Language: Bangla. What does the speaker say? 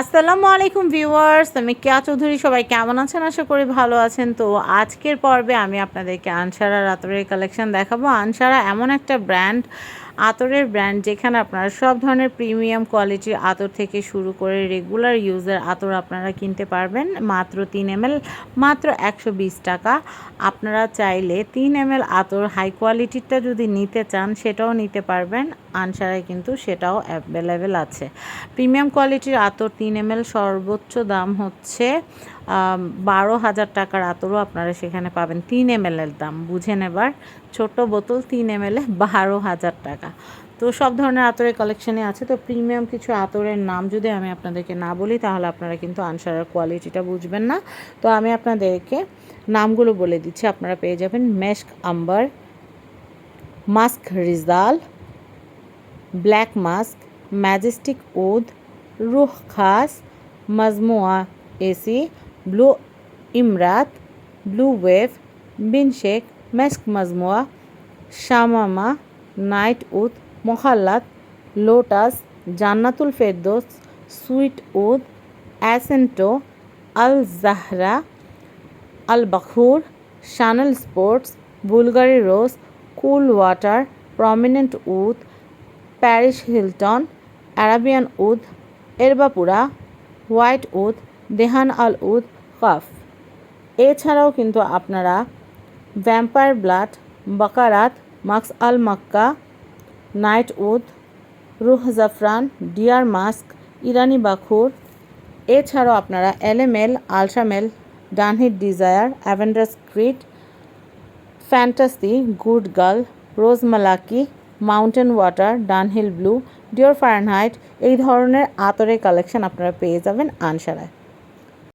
আসসালামু আলাইকুম ভিউয়ার্স, আমি কেয়া চৌধুরী, সবাই কেমন আছেন? আশা করি ভালো আছেন। তো আজকের পর্বে আমি আপনাদেরকে আনসারা রাতরের কালেকশন দেখাবো। আনসারা এমন একটা ব্র্যান্ড আতরের ব্র্যান্ড, যেখানে আপনারা সব ধরনের প্রিমিয়াম কোয়ালিটির আতর থেকে শুরু করে রেগুলার ইউজের আতর আপনারা কিনতে পারবেন। মাত্র তিন এম মাত্র একশো বিশ টাকা। আপনারা চাইলে তিন এম আতর হাই কোয়ালিটিরটা যদি নিতে চান, সেটাও নিতে পারবেন। আনসারায় কিন্তু সেটাও অ্যাভেলেবেল আছে। প্রিমিয়াম কোয়ালিটির আতর তিন এম সর্বোচ্চ দাম হচ্ছে বারো হাজার টাকার আতরও আপনারা সেখানে পাবেন। তিন এম এর দাম, বুঝে নেবার। ছোট বোতল তিন এম এল বারো হাজার টাকা। তো সব ধরনের আতরের কালেকশানে আছে। তো প্রিমিয়াম কিছু আতরের নাম যদি আমি আপনাদেরকে না বলি, তাহলে আপনারা কিন্তু আনসারের কোয়ালিটিটা বুঝবেন না। তো আমি আপনাদেরকে নামগুলো বলে দিচ্ছি। আপনারা পেয়ে যাবেন মেস্ক আম্বার, মাস্ক রিজাল, ব্ল্যাক মাস্ক, ম্যাজেস্টিক উদ রুহ খাস, মজমুয়া এসি ব্লু ইমরাত ব্লু ওয়েভ বিন শেখ মেস্ক মজমুয়া শামামা নাইট উদ মোহাল্লাত লোটাস জান্নাতুল ফেরদোস সুইট উদ অ্যাসেন্টো আল জাহরা আল বাখুর Chanel sports Bulgari rose cool water prominent উদ প্যারিস হিলটন অ্যারাবিয়ান উদ এরবাপুরা হোয়াইট উদ দেহান আল উদ কফ। এছাড়াও কিন্তু আপনারা ভ্যাম্পায়ার ব্লাড বাকারাত মাক্স আল মাক্কা নাইট উদ রুহ জাফরান ডিয়ার মাস্ক ইরানি বাখুর এছাড়াও আপনারা এলএমএল আলট্রামেল ডানহিট ডিজায়ার অ্যাভেন্ডার স্ক্রিট fantasy good girl rose মালাকি mountain water Dunhill blue Dior Fahrenheit এই ধরনের আতরের কালেকশন আপনারা পেয়ে যাবেন আনসারায়।